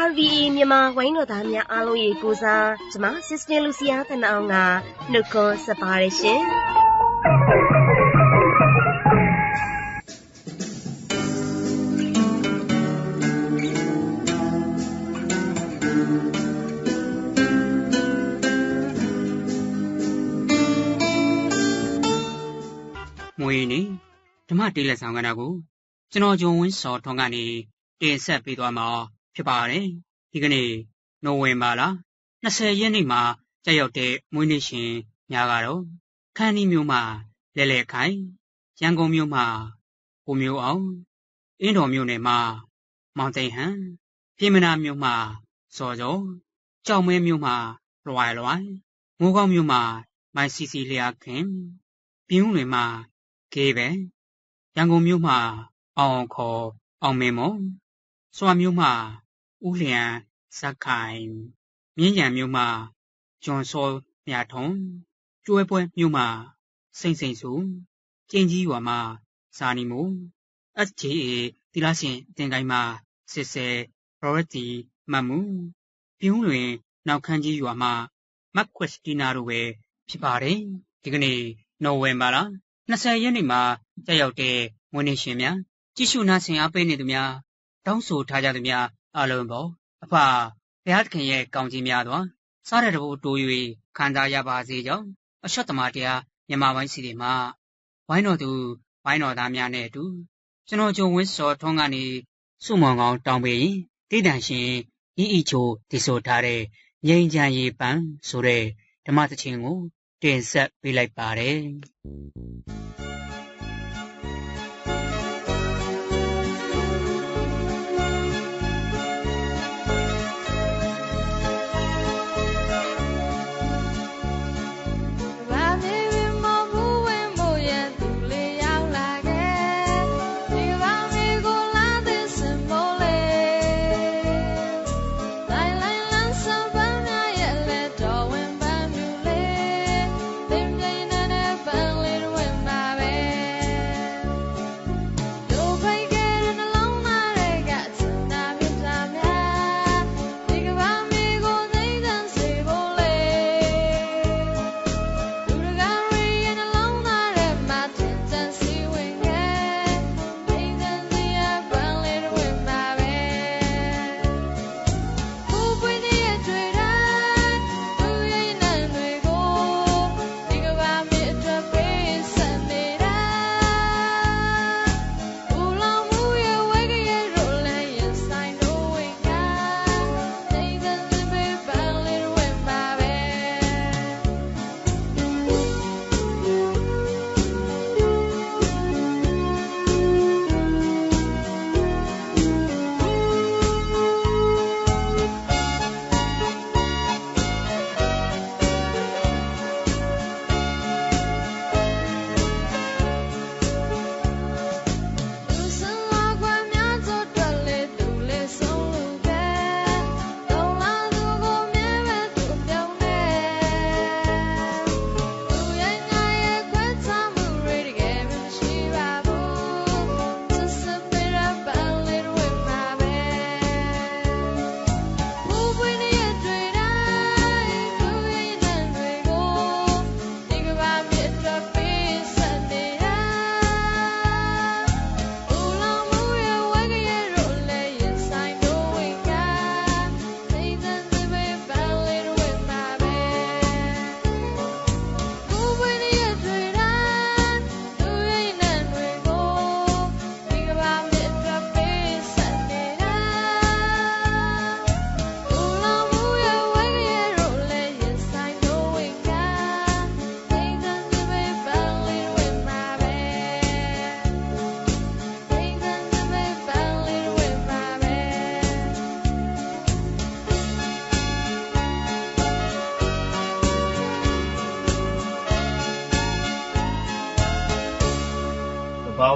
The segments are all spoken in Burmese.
RVE မြန်မာဝိုင်းတော်သားများအားလုံးရေကိုစားကျမ Sister Lucia တနအောင်ကနှုတ်ခွန်းဆက်ပါတယ်ရှင်မွေနေဓမ္မတေးလက်ဆောင်ကဏ္ဍကိုကျွန်တော်ဂျုံဝင်းစော်ထွန်းကနေတင်ဆက်ပေးသွားမှာ ဖြစ်ပါတယ်ဒီကနေ့နိုဝင်ဘာလ20ရက်နေ့မှာကြာရောက်တဲ့မွေးနေ့ရှင်များကတော့ခန်းဒီမြို့မှာလဲလဲခိုင်ရန်ကုန်မြို့မှာကိုမျိုးအောင်အင်းတော်မြို့နယ်မှာမောင်သိန်းဟန်ပြည်မနာမြို့မှာစော်စောကြောက်မဲမြို့မှာလွိုင်လွိုင်မိုးကောင်းမြို့မှာမိုင်စီစီလျာခင်ပြင်းဦးလွင်မှာကေးပဲရန်ကုန်မြို့မှာအောင်ခေါ်အောင်မင်းမောစွာမြို့မှာ ဦးလျံဇက်ခိုင်မြင်းကြံမြို့မှာဂျွန်စောမြထုံကျွဲပွဲမြို့မှာစိမ့်စိမ့်စုကျင်းကြီးရွာမှာဇာနီမို SJA တိလာရှင်တင်ကိုင်းမှာစစ်စဲရော်ရတီမတ်မူပြင်းလွင် နောက်ခန်းကြီးရွာမှာမက်ခွက်စတီနာတို့ပဲဖြစ်ပါတယ်ဒီကနေ့နိုဝင်ဘာလ20ရက်နေ့မှာတက်ရောက်တဲ့မွေးနေ့ရှင်များကြည့်ရှုနာဆင်အားပေးနေသူများတောင်းဆိုထားကြသူများ အားလုံးပေါ်အဖဘုရားသခင်ရဲ့ကောင်းချီးများသောစားတဲ့တဘို့တိုး၍ခံစားရပါစေကြောင်းအရှော့တမတရားမြန်မာပိုင်းစီတွေမှာဝိုင်းတော်သူဝိုင်းတော်သားများနဲ့အတူကျွန်တော်ဂျုံဝင်းစော်ထွန်းကနေစုမောင်ကောင်တောင်းပေးရင်တိတန်ရှင်ဤဤချိုတည်ဆိုထားတဲ့ငြိမ်းချမ်းရေးပန်းဆိုတဲ့ဓမ္မသချင်းကိုတင်ဆက်ပေးလိုက်ပါတယ်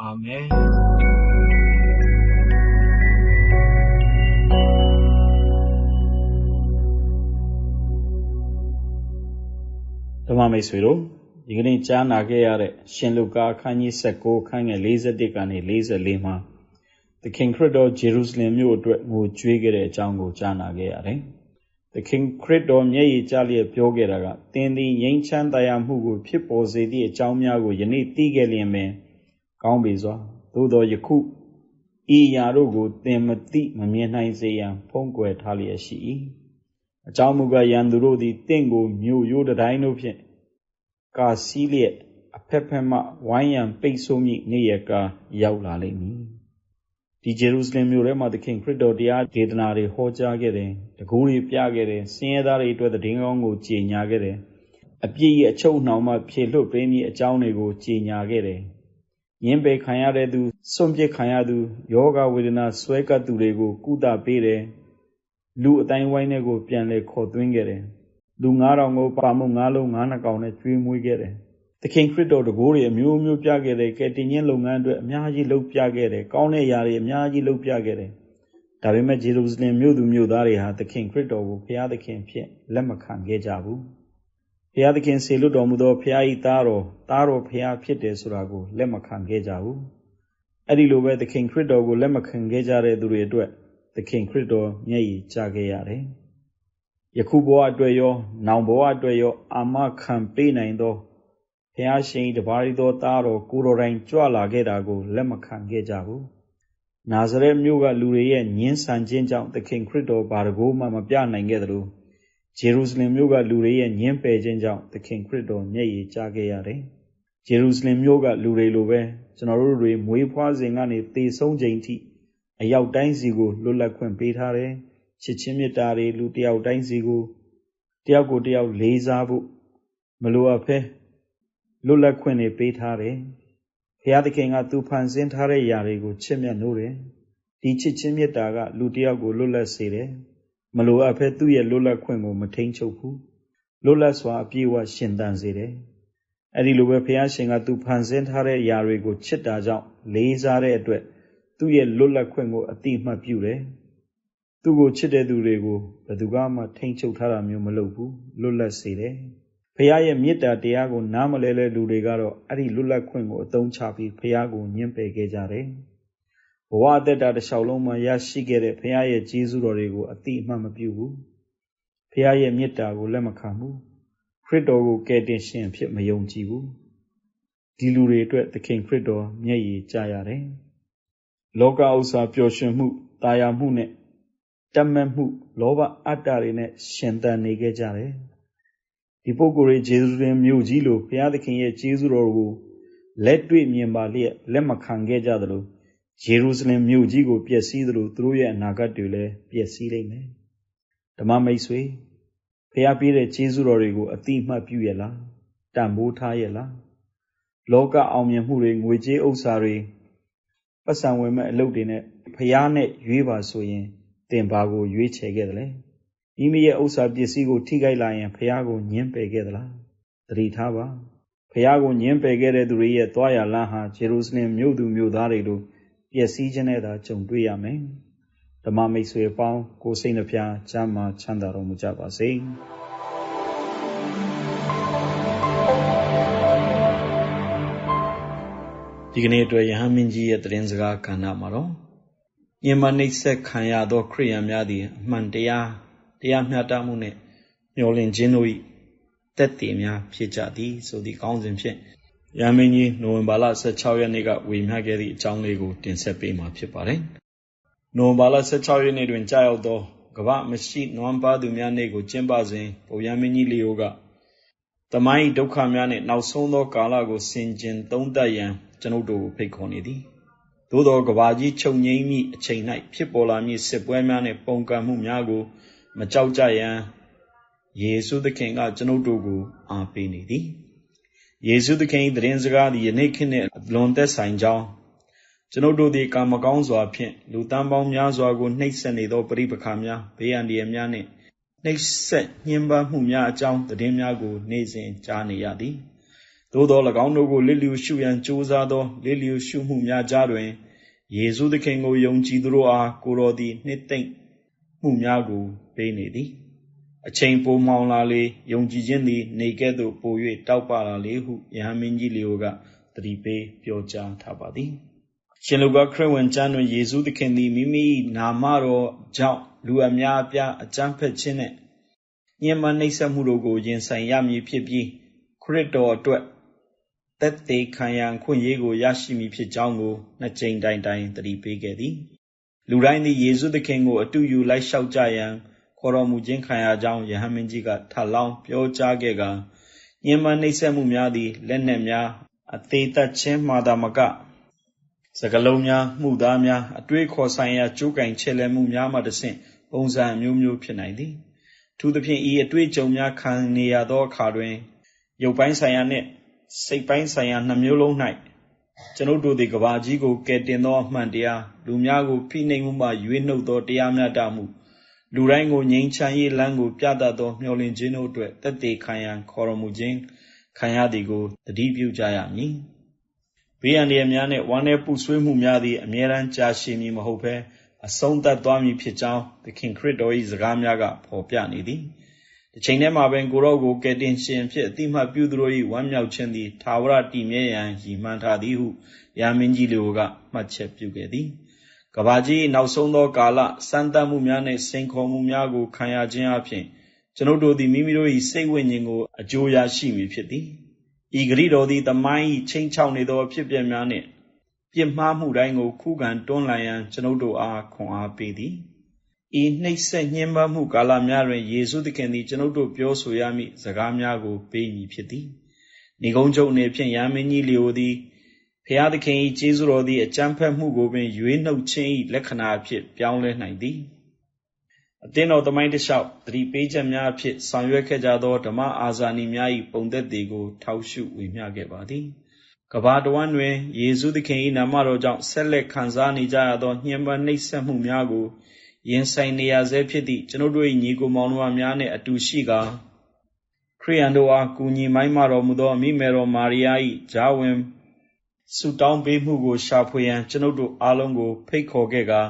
အာမင်ဓမ္မမိတ်ဆွေတို့ဒီကနေ့ကြားနာခဲ့ရတဲ့ရှင်လုကာခန်းကြီး16ခန်းငယ်41ကနေ44မှာသခင်ခရစ်တော်ဂျေရုဆလင်မြို့အတွက်ငိုကြွေးခဲ့တဲ့အကြောင်းကိုကြားနာခဲ့ရတယ်။သခင်ခရစ်တော်မျက်ရည်ကျလျက်ပြောခဲ့တာကသင်သည်ငြိမ်းချမ်းသာယာမှုကိုဖြစ်ပေါ်စေသည့်အကြောင်းများကိုယနေ့သိခဲ့လျင်ပင် ကောင်းပြီစွာသို့တော်ယခုဤအရာတို့ကိုသင်မသိမမြင်နိုင်စေရန်ဖုံးကွယ်ထားလျက်ရှိ၏။အကြောင်းမူကားယံသူတို့သည်တင့်ကိုမြို့ရိုးတိုင်းတို့ဖြင့်ကာစီးလျက်အဖက်ဖက်မှဝိုင်းရန်ပိတ်ဆို့မိနေရကာရောက်လာလိမ့်မည်ဒီဂျေရုဆလင်မြို့ထဲမှာသခင်ခရစ်တော်တရားဒေသနာတွေဟောကြားခဲ့တယ်တကူတွေပြခဲ့တယ်ဆင်းရဲသားတွေအတွက်သတင်းကောင်းကိုကြေညာခဲ့တယ်အပြည့်ရဲ့အချုပ်နှောင်မှဖြေလွတ်ပေးမည်အကြောင်းတွေကိုကြေညာခဲ့တယ် ညင်းပယ်ခံရတဲ့သူစွန့်ပစ်ခံရသူယောဂဝေဒနာဆွဲကပ်သူတွေကို ကုသပေးတယ်လူအတိုင်းဝိုင်းတွေကို ပြန်လဲခေါ်သွင်းခဲ့တယ်လူ9000ကိုပါမှု9လုံး9နှကောင်နဲ့ကျွေးမွေးခဲ့တယ်သခင်ခရစ်တော်တကိုးတွေအမျိုးမျိုးပြခဲ့တယ်ကဲတင်ချင်းလုပ်ငန်းအတွက်အများကြီးလုပ်ပြခဲ့တယ်ကောင်းတဲ့ຢာတွေအများကြီးလုပ်ပြခဲ့တယ်ဒါပေမဲ့ဂျေရုဆလင်မြို့သူမြို့သားတွေဟာသခင်ခရစ်တော်ကိုဘုရားသခင်ဖြင့်လက်မခံခဲ့ကြဘူး ဘုရားသခင်ဆေလွတ်တော်မူသောဘုရား၏သားတော်သားတော်ဘုရားဖြစ်တယ်ဆိုတာကိုလက်မခံခဲ့ကြဘူးအဲ့ဒီလိုပဲသခင်ခရစ်တော်ကိုလက်မခံခဲ့ကြတဲ့သူတွေအတွက်သခင်ခရစ်တော်မျက်ရည်ကျခဲ့ရတယ်ယခုဘဝအတွက်ရော နောင်ဘဝအတွက်ရော အာမခံပေးနိုင်သောဖះရှင်တပါးရီသောသားတော်ကိုတော်တိုင်ကြွလာခဲ့တာကိုလက်မခံခဲ့ကြဘူး။နာဇရက်မြို့ကလူတွေရဲ့ညှင်းဆန်ခြင်းကြောင့်သခင်ခရစ်တော်ဘာတကိုမှမပြနိုင်ခဲ့သလို ဂျေရုဆလင်မြို့ကလူတွေရဲ့ညှင်းပယ်ခြင်းကြောင့်သခင်ခရစ်တော်မျက်ရည်ကျခဲ့ရတယ်။ဂျေရုဆလင်မြို့ကလူတွေလိုပဲကျွန်တော်တို့တွေမွေးဖွားစဉ်ကနေသေဆုံးချိန်ထိအရောက်တိုင်းစီကိုလွတ်လပ်ခွင့်ပေးထားတယ်။ချစ်ချင်းမေတ္တာတွေလူတယောက်တိုင်းစီကိုတယောက်ကိုတယောက်လေးစားဖို့မလိုအပ်ဖဲလွတ်လပ်ခွင့်တွေပေးထားတယ်။ဘုရားသခင်ကသူဖန်ဆင်းထားတဲ့ຢာတွေကိုချစ်မြတ်နိုးတယ်။ဒီချစ်ချင်းမေတ္တာကလူတစ်ယောက်ကိုလွတ်လပ်စေတယ်။ မလိုအပ်ဘဲသူ့ရဲ့လွတ်လပ်ခွင့်ကိုမထိန်ချုပ်ဘူး။လွတ်လပ်စွာအပြည့်အဝရှင်သန်စေတယ်။အဲဒီလိုပဲဘုရားရှင်ကသူဖန်ဆင်းထားတဲ့ຢာတွေကိုချစ်တာကြောင့်လေးစားတဲ့အတွက်သူသူ့ရဲ့လွတ်လပ်ခွင့်ကိုအတိအမှတ်ပြုတယ်သူ့ကိုချစ်တဲ့သူတွေကိုဘယ်သူကမှထိန်ချုပ်ထားတာမျိုးမလုပ်ဘူးလွတ်လပ်စေတယ်ဖះရဲ့မေတ္တာတရားကိုနားမလဲလဲလူတွေကတော့အဲ့ဒီလွတ်လပ်ခွင့်ကိုအသုံးချပြီးဖះကိုညှင်းပယ်ခဲ့ကြတယ် ဘဝအသက်တာတစ်လျှောက်လုံးမှာရရှိခဲ့တဲ့ဖះရဲ့ကျေးဇူးတော်တွေကိုအတိအမှတ်မပြုဘူးဖះရဲ့မေတ္တာကိုလက်မခံဘူးခရစ်တော်ကိုကယ်တင်ရှင်အဖြစ်မယုံကြည်ဘူးဒီလူတွေအတွက်သခင်ခရစ်တော်မျက်ရည်ကျရတယ်လောကဥစ္စာပျော်ရွှင်မှုတာယာမှုနဲ့တတ်မှတ်မှု လောဘအတ္တတွေနဲ့ရှင်သန်နေခဲ့ကြတယ်ဒီပုဂ္ဂိုလ်တွေဂျေဇုရင်မြို့ကြီးလိုဘုရားသခင်ရဲ့ကျေးဇူးတော်ကိုလက်တွေ့မြင်ပါလျက်လက်မခံခဲ့ကြသလို ယေရုရှလင်မြို့ကြီးကိုပျက်စီးသလိုသူတို့ရဲ့အနာဂတ်တွေလည်းပျက်စီးလိမ့်မယ်ဓမ္မမိတ်ဆွေဖះပြည့်တဲ့ကျေးဇူးတော်တွေကိုအတိအမှတ်ပြုရလားတန်ဖိုးထားရလားလောကအောင်မြင်မှုတွေငွေကြေးဥစ္စာတွေပတ်စံဝင်မဲ့အလုပ်တွေနဲ့ဖះနဲ့ရွေးပါဆိုရင်တင်ပါကိုရွေးချယ်ခဲ့တယ်လေမိမိရဲ့ဥစ္စာပစ္စည်းကိုထိခိုက်လာရင်ဖះကိုညှင်းပယ်ခဲ့သလားသတိထားပါဖះကိုညှင်းပယ်ခဲ့တဲ့သူတွေရဲ့သွားရလမ်းဟာဂျေရုဆလင်မြို့သူမြို့သားတွေလို ပျက်စီးခြင်းနဲ့သာကြုံတွေ့ရမယ်ဓမ္မမိတ်ဆွေအပေါင်းကိုစိတ်နှဖျားချမ်းသာချမ်းသာတော်မူကြပါစေဒီကနေ့အတွက်ယဟန်မင်းကြီးရဲ့တရင်စကားကဏ္ဍမှာတော့ညမနှိပ်ဆက်ခံရသောခရိယံများသည်အမှန်တရားတရားမျှတမှုနှင့်မျှော်လင့်ခြင်းတို့၏တက်တည်များဖြစ်ကြသည်ဆိုသည့်ကောင်းစဉ်ဖြင့် ရမင်းကြီးနိုဝင်ဘာလ16ရက်နေ့ကဝေမျှခဲ့သည့်အကြောင်းလေးကိုတင်ဆက်ပေးမှာဖြစ်ပါတယ်။နိုဝင်ဘာလ16ရက်နေ့တွင်ကြာရောက်သောကမ္ဘာမရှိနွမ်းပါသူများနေ့ကိုကျင်းပစဉ်ပုံရမင်းကြီးလီယိုကတမိုင်းဒုက္ခများနှင့်နောက်ဆုံးသောကာလကိုဆင်ခြင်သုံးသပ်ရန်ကျွန်ုပ်တို့ကိုဖိတ်ခေါ်နေသည်။သို့သောကဘာကြီးချုပ်ငိမ့်မိအချိန်၌ဖြစ်ပေါ်လာမည့်စစ်ပွဲများနှင့်ပုံကံမှုများကိုမကြောက်ကြရန်ယေရှုသခင်ကကျွန်ုပ်တို့ကိုအားပေးနေသည် ယေရှုသခင်၏တရင်စကားသည်ယနေ့ခေတ်နှင့်လွန်သက်ဆိုင်ကြောင်းကျွန်ုပ်တို့သည်ကာမကောင်းစွာဖြင့်လူတန်းပေါင်းများစွာကိုနှိပ်စက်နေသောပရိပခါများဘေးအန္တရာယ်များနှင့်နှိပ်စက်ညှဉ်းပန်းမှုများအကြောင်းတည်များကိုနေ့စဉ်ကြားနေရသည်သို့သော၎င်းတို့ကိုလစ်လျူရှုရန်ကြိုးစားသောလစ်လျူရှုမှုများကြားတွင်ယေရှုသခင်ကိုယုံကြည်သူတို့အားကိုတော်သည်နှစ်သိမ့်မှုများကိုပေးနေသည် အချိန်ပိုမှောင်လာလေယုံကြည်ခြင်းသည် နေကဲ့သို့ပို၍တောက်ပလာလေဟုယဟန်မင်းကြီးလီယိုကတတိပေးပြောကြားထားပါသည်ရှင်လူကခရစ်ဝင်ကျမ်းတွင်ယေရှုသခင်သည်မိမိနာမတော်ကြောင့်လူအများအပြားအကြမ်းဖက်ခြင်းနှင့်ညှဉ်းပန်းနှိပ်စက်မှုတို့ကိုရင်ဆိုင်ရမည်ဖြစ်ပြီးခရစ်တော်အတွက်သက်သေခံရန်ခွင့်ရေးကိုရရှိမည်ဖြစ်ကြောင်းကိုနှစ်ကြိမ်တိုင်တိုင်တတိပေးခဲ့သည် လူတိုင်းသည်ယေရှုသခင်ကိုအတူယူလိုက်လျှောက်ကြရန် ခေါ်တော်မူခြင်းခံရကြောင်းယဟန်မင်းကြီးကထပ်လောင်းပြောကြားခဲ့ကညင်မနှိမ့်ဆက်မှုများသည်လက်နက်များအသေးသက်ခြင်းမှသာမကစကလုံးများမှုသားများအတွေးခေါ်ဆိုင်ရာကြိုးကင်ချဲ့လဲမှုများမှတဆင့်ပုံစံမျိုးမျိုးဖြစ်နိုင်သည်ထို့သဖြင့်ဤအတွေ့အကြုံများခံနေရသောအခါတွင်ရုပ်ပိုင်းဆိုင်ရာနှင့်စိတ်ပိုင်းဆိုင်ရာနှမျိုးလုံး၌ကျွန်ုပ်တို့သည်ကဘာကြီးကိုကယ်တင်သောအမှန်တရားလူများကိုဖိနှိပ်မှုမှရွေးနှုတ်သောတရားမျှတမှု လူတိုင်းကိုငြိမ်းချမ်းရေးလမ်းကို ပြသသော မျှော်လင့်ခြင်းတို့အတွက် သက်သေခံရန် ခေါ်တော်မူခြင်းခံရသည်ကိုတတိပြုကြရမည်ဘေးအန္တရာယ်များနှင့် ဝမ်းနည်းပူဆွေးမှုများသည် အမြဲတမ်းကြာရှည်မည်မဟုတ်ဘဲအဆုံးသတ်သွားမည်ဖြစ်ကြောင်းသခင်ခရစ်တော်၏စကားများကဖော်ပြနေသည်တစ်ချိန်တည်းမှာပင်ကိုရော့ကိုကယ်တင်ရှင်ဖြစ်အတိမတ်ပြုသူတို့၏ဝမ်းမြောက်ခြင်းသည်သာဝရတည်မြဲရန်ရည်မှန်းထားသည်ဟုယာမင်းကြီးလူကမှတ်ချက်ပြုခဲ့သည် ကဘာကြီးနောက်ဆုံးသောကာလစမ်းသပ်မှုများနှင့်စိန်ခေါ်မှုများကိုခံရခြင်းအပြင်ကျွန်ုပ်တို့သည်မိမိတို့၏စိတ်ဝိညာဉ်ကိုအကျိုးရရှိမည်ဖြစ်သည်ဤဂရိတော်သည်တမိုင်း၏ချင်းချောက်နေသောဖြစ်ပျက်များနှင့်ပြစ်မှားမှုတိုင်းကိုခုခံတွန်းလှန်ရန်ကျွန်ုပ်တို့အားခွန်အားပေးသည်ဤနှိပ်စက်ညှဉ်းပန်းမှုကာလများတွင်ယေရှုသခင်သည်ကျွန်ုပ်တို့ပြောဆိုရမည့်စကားများကိုပေးမည်ဖြစ်သည်။ဏိဂုံးချုပ်အနေဖြင့်ယာမင်းကြီးလျိုသည် ဖျားသခင်၏ကျေးဇူးတော်သည်အကြံဖက်မှုကိုပင်ရွေးနှုတ်ခြင်း၏လက္ခဏာအဖြစ်ပြောင်းလဲနိုင်သည်။အသင်းတော်သမိုင်းတစ်လျှောက်သတိပေးချက်များအဖြစ်ဆောင်ရွက်ခဲ့ကြသောဓမ္မအာဇာနည်များ၏ပုံသက်တွေကို ထောက်ရှုဝေမျှခဲ့ပါသည်။ကဘာတဝမ်းတွင်ယေရှုသခင်၏နာမတော်ကြောင့်ဆက်လက်ခံစားနေကြရသောညှဉ်းပန်းနှိပ်စက်မှုများကိုရင်ဆိုင်နေရဆဲဖြစ်သည့်ကျွန်ုပ်တို့၏ညီကိုမောင်နှမများနှင့်အတူရှိကာခရိယန်တို့အားကူညီမိုင်းမတော်မူသောအမိမေတော်မာရိယာ၏ဂျာဝင် ဆုတောင်းပေးမှုကို ရှာဖွေရန် ကျွန်ုပ်တို့အားလုံးကို ဖိတ်ခေါ်ခဲ့ကာ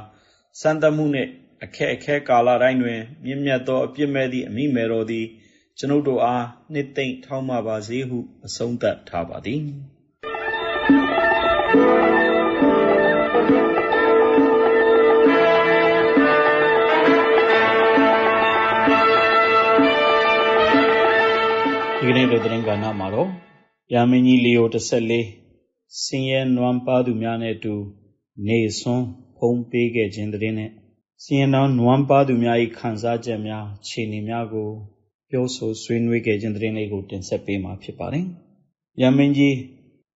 စံတမှုနှင့် အခက်အခဲကာလတိုင်းတွင် မြင့်မြတ်သော အပြစ်မဲ့သည့် အမိမယ်တော်သည် ကျွန်ုပ်တို့အား နှစ်သိမ့်ထောက်မှပါစေဟု အဆုံးသတ်ထားပါသည် ဒီကနေ့တို့သတင်းကဏ္ဍမှာတော့ယာမင်းကြီးလီယို14 စင်ရဲနွမ်းပါသူများနဲ့အတူနေဆွန်းဖုံးပေးခဲ့ခြင်းသတင်းနဲ့စင်ရဲနွမ်းနွမ်းပါသူများ၏ခံစားချက်များခြေနေများကိုပြောဆိုဆွေးနွေးခဲ့ခြင်းသတင်းလေးကိုတင်ဆက်ပေးမှာဖြစ်ပါတယ်။ယာမင်းကြီး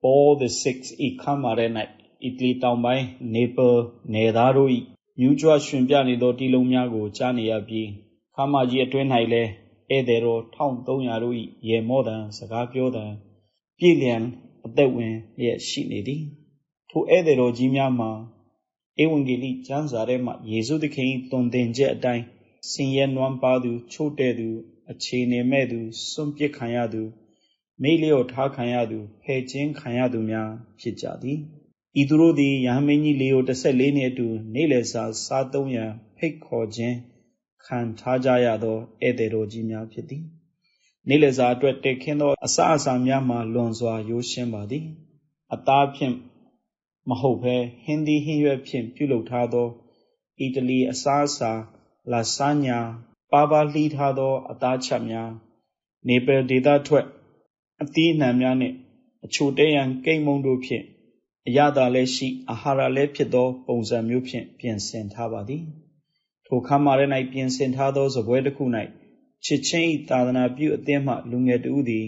Paul the 6ဤခမ်းမာတဲ့၌အီတလီတောင်ပိုင်းနေပယ်နယ်သားတို့၏မြူးကြွရှင်ပြနေသောတီလုံးများကိုကြားနေရပြီးခမ်းမာကြီးအတွင်း၌လည်းဧည့်သည်တော်1300တို့၏ရေမောတံစကားပြောတံပြည့်လျံ အသက်ဝင်လျက်ရှိနေသည်ထိုဧည့်သည်တော်ကြီးများမှာဧဝံဂေလိကျမ်းစာထဲမှယေရှုသခင်၏သွန်သင်ချက်အတိုင်းဆင်းရဲနွမ်းပါးသူ ချို့တဲ့သူ အခြေအနေမဲ့သူစွန့်ပစ်ခံရသူမေ့လျော့ထားခံရသူဖယ်ခြင်းခံရသူများဖြစ်ကြသည်ဤသူတို့သည်ယဟမင်းကြီးလေယို14နှစ်အတူနေ့လည်စာစားသုံးရန်ဖိတ်ခေါ်ခြင်းခံထားကြရသောဧည့်သည်တော်ကြီးများဖြစ်သည် နေ့လည်စာအတွက်တည်ခင်းသောအစအစာများမှလွန်စွာရိုးရှင်းပါသည်အသားဖြင့်မဟုတ်ဘဲဟင်းသီးဟင်းရွက်ဖြင့်ပြုလုပ်ထားသောအီတလီအစားအစာလာဆာညာပါးပါးလှီးထားသော အသားချက်များနေပယ်ဒေသထွက်အသီးအနှံများနှင့်အချိုတဲရန်ကိတ်မုံတို့ဖြင့်အရသာလည်းရှိအာဟာရလည်းဖြစ်သော ပုံစံမျိုးဖြင့်ပြင်ဆင်ထားပါသည်ထိုခမ်းမာထဲ၌ပြင်ဆင်ထားသောစပွဲတစ်ခု၌ ချစ်ချင်း၏သာသနာပြုအသင်းမှလူငယ်တဦးသည်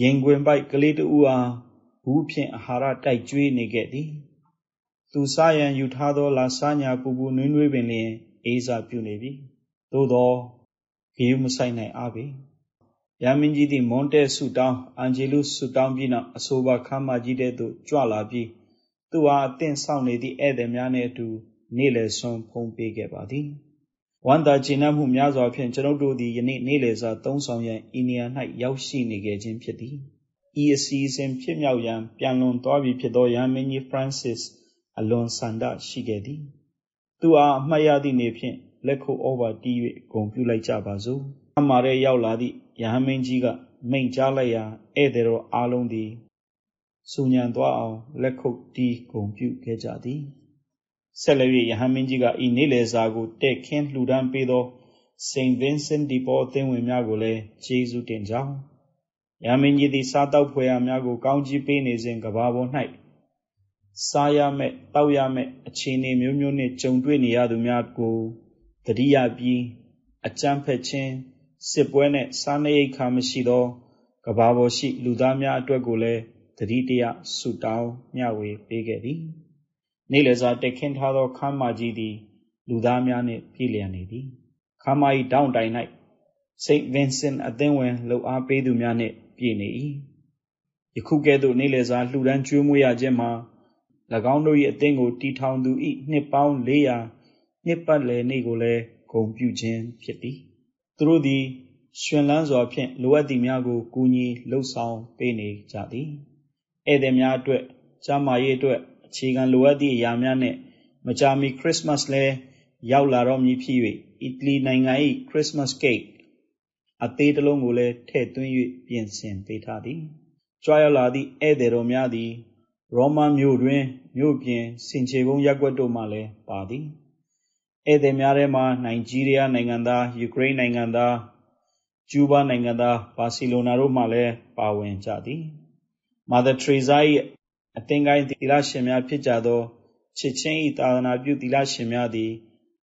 ရင်ခွင်ပိုက်ကလေးတဦးအားဘူးဖြင့်အာဟာရတိုက်ကျွေးနေခဲ့သည်သူစားရန်ယူထားသောလာစားညာပူပူနွေးနွေးပင်လျင်အေးစာပြုနေပြီသို့သောဂေယုမဆိုင်နိုင်အားပေရမင်းကြီးသည်မွန်တဲဆုတောင်းအန်ဂျေလုဆုတောင်းပြီးနောက်အဆိုပါခမ်းမကြီးတဲ့သို့ကြွလာပြီးသူအားအသင့်ဆောင်နေသည့်ဧည့်သည်များနှင့်အတူနေ့လည်ဆွမ်းဖုံးပေးခဲ့ပါသည် ဝမ်းသာကျေနပ်မှုများစွာဖြင့်ကျွန်ုပ်တို့သည်ယနေ့နေ့လည်စာသုံးဆောင်ရန်ဤနေရာ၌ရောက်ရှိနေခဲ့ခြင်းဖြစ်သည်ဤအစီအစဉ်ဖြစ်မြောက်ရန်ပြန်လွန်သွားပြီဖြစ်သောရဟန်းမင်းကြီး Francis အလွန်ဆန္ဒရှိခဲ့သည်သူအားအမှတ်ရသည့်နေဖြင့်လက်ခုပ်ဩဘာတီး၍ဂုဏ်ပြုလိုက်ကြပါစို့အမှားရဲရောက်လာသည့်ရဟန်းမင်းကြီးကမိန့်ကြားလိုက်ရာဧည့်သည်တော်အားလုံးသည်စူညံသွားအောင်လက်ခုပ်တီးဂုဏ်ပြုခဲ့ကြသည် ဆက်လက်၍ယဟန်မင်းကြီးကဤနေ့လေစာကိုတဲ့ခင်းလှူဒန်းပေးသောစိန်ဗင်းစင်ဒီပေါ်အသင်းဝင်များကိုလည်းကျေးဇူးတင်ကြောင်းယဟန်မင်းကြီးသည်စားတောက်ဖွယ်ရာများကိုကောင်းကြီးပေးနေစဉ်ကဘာပေါ်၌စားရမဲ့တောက်ရမဲ့အခြေအနေမျိုးမျိုးနှင့်ကြုံတွေ့နေရသူများကိုတတိယပြီးအကြမ်းဖက်ခြင်းစစ်ပွဲနဲ့စားနပ်ရိက္ခာမရှိသောကဘာပေါ်ရှိလူသားများအတွက်ကိုလည်းတတိတရဆုတောင်းမျှဝေပေးခဲ့သည် နေ့လည်စာတက်ခင်းထားသောခမ်းမကြီးသည် လူသားများနှင့်ပြည့်လျံနေသည်ခမ်းမ၏တောင်းတိုင်၌စိတ်ဗင်စင်အသင်းဝင်လှုပ်အားပေးသူများနှင့်ပြည့်နေ၏ယခုကဲ့သို့နေ့လည်စာလှူဒန်းကျွေးမွေးရခြင်းမှာ၎င်းတို့၏အသင်းကိုတီထောင်သူ၏နှစ်ပေါင်း400နှစ်ပတ်လည်နေ့ကိုလည်းဂုဏ်ပြုခြင်းဖြစ်သည်သူတို့သည်ရှင်လန်းစွာဖြင့်လိုအပ်သည့်များကိုကူညီလှုပ်ဆောင်ပေးနေကြသည်ဧည့်သည်များအတွက်ကျမ်းမာရေးအတွက် အခြေခံလိုအပ်သည့်အရာများနှင့် မကြာမီ ခရစ်စမတ်လည်း ရောက်လာတော့မည်ဖြစ်၍အီတလီနိုင်ငံ၏ခရစ်စမတ်ကိတ်အသေးတစ်လုံးကိုလည်း ထည့်သွင်း၍ပြင်ဆင်ပေးထားသည် ကြွားရောက်လာသည့် ဧည့်သည်တော်များသည် ရောမမြို့တွင်မြို့ပြင်စင်ချေကုန်းရပ်ကွက်တို့မှလည်း ပါသည် ဧည့်သည်များထဲမှာ နိုင်ဂျီးရီးယားနိုင်ငံသား ယူကရိန်းနိုင်ငံသား ကျူးဘားနိုင်ငံသား ဘာစီလိုနာတို့မှလည်း ပါဝင်ကြသည် မာသာ ထရီဇာ၏ အသင်္ကိုင်းသီလရှင်များဖြစ်ကြသောချစ်ချင်း၏သာသနာပြုသီလရှင်များသည်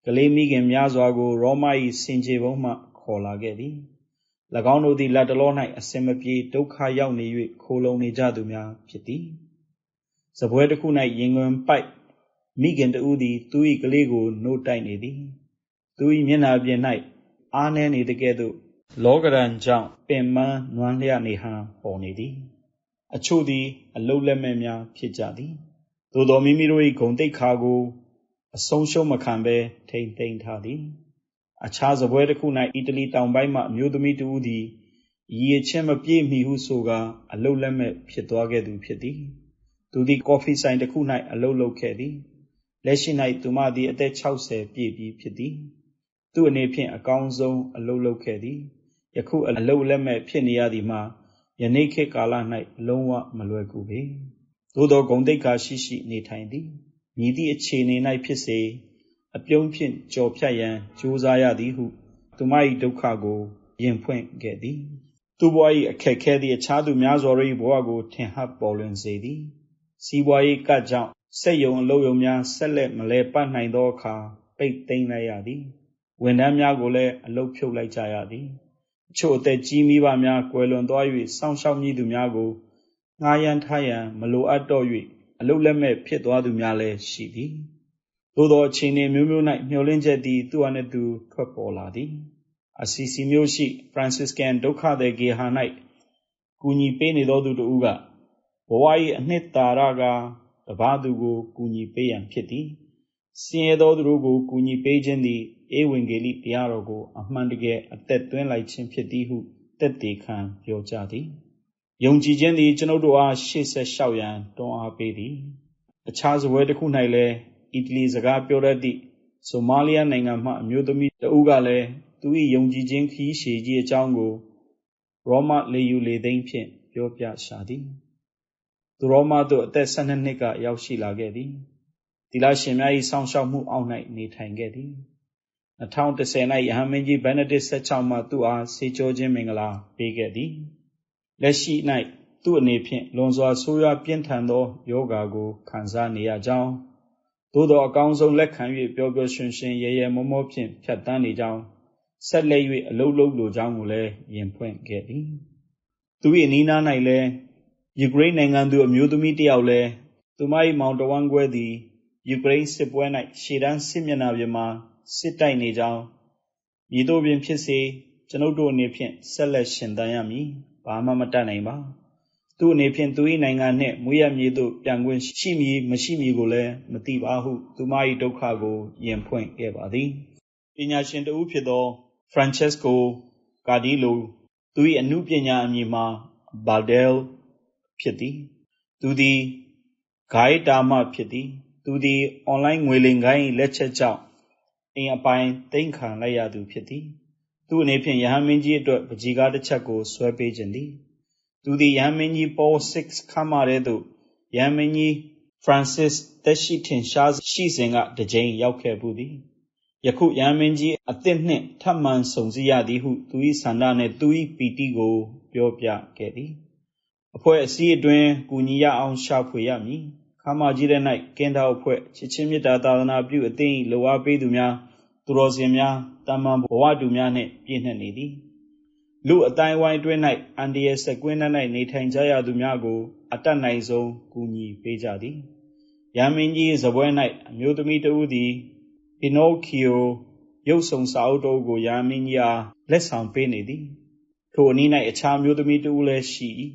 ကလေးမိခင်များစွာကို ရောမ၏စင်ကြေဘုံမှခေါ်လာခဲ့သည်၎င်းတို့သည်လက်တလော၌အစင်မပြေဒုက္ခရောက်နေ၍ခိုလုံနေကြသူများဖြစ်သည်စပွဲတစ်ခု၌ရင်ခွင်ပိုက်မိခင်တူသည်သူ၏ကလေးကိုနှုတ်တိုက်နေသည်သူ၏မျက်နှာပြင်၌အားနှဲနေတကဲ့သို့လောကရန်ကြောင့်ပင်မနွမ်းလျနေဟံပေါ်နေသည် အချို့သည်အလုတ်လက်မဲ့များဖြစ်ကြသည်သို့တော်မိမိတို့၏ဂုံတိတ်ခါကိုအဆုံးရှုံးမခံဘဲထိမ့်သိမ့်ထားသည်အခြားစပွဲတစ်ခု၌အီတလီတောင်ပိုင်းမှအမျိုးသမီးတူဦးသည်ရည်ချင်းမပြည့်မီဟုဆိုကာအလုတ်လက်မဲ့ဖြစ်သွားခဲ့သူဖြစ်သည်သူသည်ကော်ဖီဆိုင်တစ်ခု၌အလုပ်လုပ်ခဲ့သည်လက်ရှိ၌သူမသည်အသက်60ပြည့်ပြီးဖြစ်သည်သူအနေဖြင့်အကောင်းဆုံးအလုပ်လုပ်ခဲ့သည်ယခုအလုပ်လက်မဲ့ဖြစ်နေရသည်မှာ ယနေ့ခေတ်ကာလ၌လုံးဝမလွယ်ကူပေသို့သောဂုံတိတ်ခါရှိရှိနေထိုင်သည်မြည်သည့်အခြေအနေ၌ဖြစ်စေအပြုံးဖြင့်ကြော်ဖြတ်ရန်ကြိုးစားရသည်ဟုသူမ၏ဒုက္ခကိုရင်ဖွင့်ခဲ့သည်သူဘဝ၏အခက်ခဲသည့်အခြားသူများစွာ၏ဘဝကိုထင်ဟပ်ပေါ်လွင်စေသည်စီးပွားရေးကတ်ကြောင့်စက်ယုံအလုပ်ယုံများဆက်လက်မလဲပတ်နိုင်သောအခါပိတ်သိမ်းလိုက်ရသည်ဝန်ထမ်းများကိုလည်းအလုပ်ဖြုတ်လိုက်ကြရသည်အ ချို့အသက်ကြီးမိဘများကွယ်လွန်သွား၍စောင့်ရှောက်မိသူများကိုငှားရမ်းထားရန်မလိုအပ်တော့၍အလုလက်မဲ့ဖြစ်သွားသူများလည်းရှိသည်သို့သောအခြေအနေမျိုးမျိုး၌မျှော်လင့်ချက်သည်သူ့အနေသူထွက်ပေါ်လာသည်အစီစီမျိုးရှိ Franciscan ဒုက္ခသည်ဂေဟာ၌ကူညီပေးနေသောသူတို့ကဘဝ၏အနှစ်သာရကတပါးသူကိုကူညီပေးရန်ဖြစ်သည် ဆင်းရဲသောသူတို့ကို ကူညီပေးခြင်းသည် ဧဝံဂေလိတရားတော်ကို အမှန်တကယ် အသက်သွင်းလိုက်ခြင်းဖြစ်သည်ဟုတက်တည်ခံပြောကြသည်ယုံကြည်ခြင်းသည် ကျွန်ုပ်တို့အားရှေ့ဆက်လျှောက်ရန်တွန်းအားပေးသည်အခြားစပွဲတစ်ခု၌လည်းအီတလီစကားပြောတတ်သည့်ဆိုမာလီယာနိုင်ငံမှအမျိုးသမီးတဦးကလည်းသူ၏ယုံကြည်ခြင်းခီးရှည်ကြီးအကြောင်းကိုရောမလေယူလေသိန်းဖြင့်ပြောပြရှာသည်သူရောမသို့အသက်12နှစ်ကရောက်ရှိလာခဲ့သည် သီလရှင်များ၏စောင့်ရှောက်မှုအောက်၌နေထိုင်ခဲ့သည်2010၌ယဟန်မင်းကြီးဘန်နဒစ်16မှသူ့အားဆေးကြောခြင်းမင်္ဂလာပေးခဲ့သည်လက်ရှိ၌သူ့အနေဖြင့်လွန်စွာဆိုးရွားပြင်းထန်သောယောဂါကိုခံစားနေရကြောင်းသို့သောအကောင်းဆုံးလက်ခံ၍ပျော်ပျော်ရွှင်ရွှင်ရဲရဲမောမောဖြင့်ဖြတ်တန်းနေကြောင်းဆက်လက်၍အလုံးလုံးလိုကြောင်းကိုလည်းယင်ဖွင့်ခဲ့သည်သူ၏အနီးနား၌လည်းယူကရိန်းနိုင်ငံသူအမျိုးသမီးတစ်ယောက်လည်းသူမ၏မောင်တဝမ်းခွဲသည် ယူကရိန်းစစ်ပွဲ၌ရှေ့တန်းစစ်မျက်နှာပြင်မှာစစ်တိုက်နေကြောင်းမည်သို့ပင်ဖြစ်စေကျွန်ုပ်တို့အနေဖြင့်ဆက်လက်ရှင်သန်ရမည်ဘာမှမတတ်နိုင်ပါသူ့အနေဖြင့်သူ၏နိုင်ငံနှင့်မွေးရမြေသို့ပြန်ခွင့်ရှိမည်မရှိမည်ကိုလည်းမသိပါဟုသူမ၏ဒုက္ခကိုယင်ဖွင့်ခဲ့ပါသည်ပညာရှင်တဦးဖြစ်သော Francesco Cardillo သူ၏အမှုပညာအမည်မှာ Bardel ဖြစ်သည်သူသည်ဂိုင်းတာမဖြစ်သည် သူသည် online ငွေလိမ်ကိုင်းလက်ချက်ကြောင့် အိမ်အပိုင်သိမ်းခံလိုက်ရသူဖြစ်သည်သူအနေဖြင့်ယဟန်မင်းကြီးအတွက်ပကြီးကားတစ်ချက်ကို ဆွဲပေးခြင်းသည်သူသည်ယဟန်မင်းကြီး Paul 6ခမ်းမတဲ့သို့ယဟန်မင်းကြီး Francis တက်ရှိထင်ရှားရှိစဉ်ကတကြိမ်ရောက်ခဲ့ဘူးသည်ယခုယဟန်မင်းကြီးအသစ်နှင့်ထပ်မံဆုံစည်းရသည်ဟုသူ၏ဆန္ဒနှင့်သူ၏ပီတိကို ပြောပြခဲ့သည်အဖွဲ့အစည်းအတွင်းကူညီရအောင်ရှာဖွေရမည် ခါမကြီးတဲ့၌ကင်းတော်အဖွဲ့ချစ်ချင်းမေတ္တာသာသနာပြုအသင်း၏လိုအားပေးသူများသူတော်စင်များတာမန်ဘဝတူများနှင့်ပြည့်နှက်နေသည်လူအတိုင်းဝိုင်းအတွင်း၌အန္တရာယ်စကွင်း၌နေထိုင်ကြရသူများကို အတတ်နိုင်ဆုံးကူညီပေးကြသည်ရမင်းကြီးဇပွဲ၌အမျိုးသမီးတဦးသည်ပီနိုကီယိုရုပ်ဆောင်စာအုပ်တော်ကိုရမင်းကြီးအားလက်ဆောင်ပေးနေသည်ထိုအနည်း၌အခြားမျိုးသမီးတဦးလည်းရှိ၏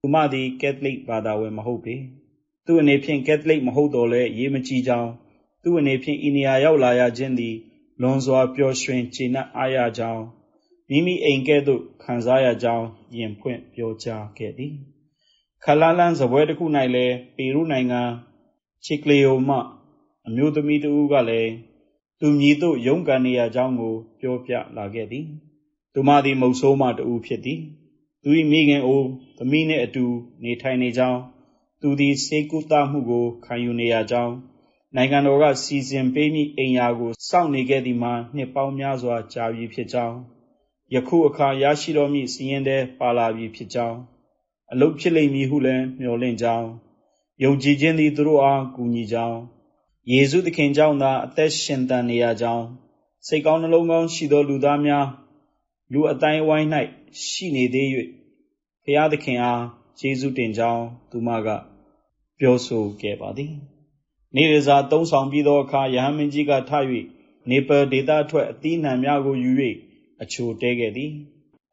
သူမသည်ကက်သလစ်ဘာသာဝင်မဟုတ်ပေ သူ့အနေဖြင့်ကက်သလစ်မဟုတ်တော့လဲရေးမကြည့်ကြောင်းသူ့အနေဖြင့်ဤနေရာရောက်လာရခြင်းသည်လွန်စွာပျော်ရွှင်ကျေနပ်အားရကြောင်းမိမိအိမ်ကဲ့သို့ခံစားရကြောင်းယင်ဖွင့်ပြောကြားခဲ့သည်ခလာလန်ဇပွဲတစ်ခု၌လည်းပီရုနိုင်ငံချီကလီယိုမှအမျိုးသမီးတဦးကလည်းသူမြည်သို့ရုန်းကန်နေရကြောင်းကိုပြောပြလာခဲ့သည်သူမသည်မုတ်ဆိုးမှတူဖြစ်သည်သူ၏မိခင်အိုသမီးနှင့်အတူနေထိုင်နေကြောင်း သူသည်စေကုသမှုကို ခံယူနေရကြောင်းနိုင်ငံတော်ကစီစဉ်ပေးမည့်အိမ်ယာကိုစောင့်နေခဲ့သည်မှာနှစ်ပေါင်းများစွာကြာပြီဖြစ်ကြောင်းယခုအခါရရှိတော်မည့်စီရင်တဲ့ပါလာပြီဖြစ်ကြောင်းအလုတ်ဖြစ်လိမ့်မည်ဟုလည်းမျှော်လင့်ကြောင်းယုံကြည်ခြင်းသည်သူတို့အားကူညီကြောင်းယေရှုသခင်ကြောင့်သာအသက်ရှင်သန်နေရကြောင်းစိတ်ကောင်းနှလုံးကောင်းရှိသောလူသားများလူအတိုင်းဝိုင်း၌ရှိနေသေး၍ဖျားသခင်အားယေရှုတင်ကြောင်းသူမက ပြောဆိုခဲ့ပါသည်နေရစာသုံးဆောင်ပြီးသောအခါယဟန်မင်းကြီးကထ၍နေပယ်ဒေသထွက်အသီးနှံများကိုယူ၍အချိုတဲခဲ့သည်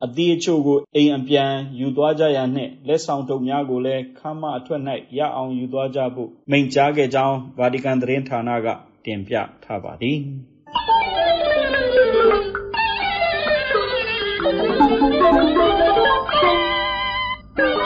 အသီးအချို့ကိုအိမ်အပြန်ယူသွားကြရနှင့်လက်ဆောင်တုပ်များကိုလည်းခမ်းမအထွက်၌ရအောင်ယူသွားကြဖို့မိန့်ကြားခဲ့ကြောင်းဗာတီကန်သတင်းဌာနကတင်ပြထားပါသည်။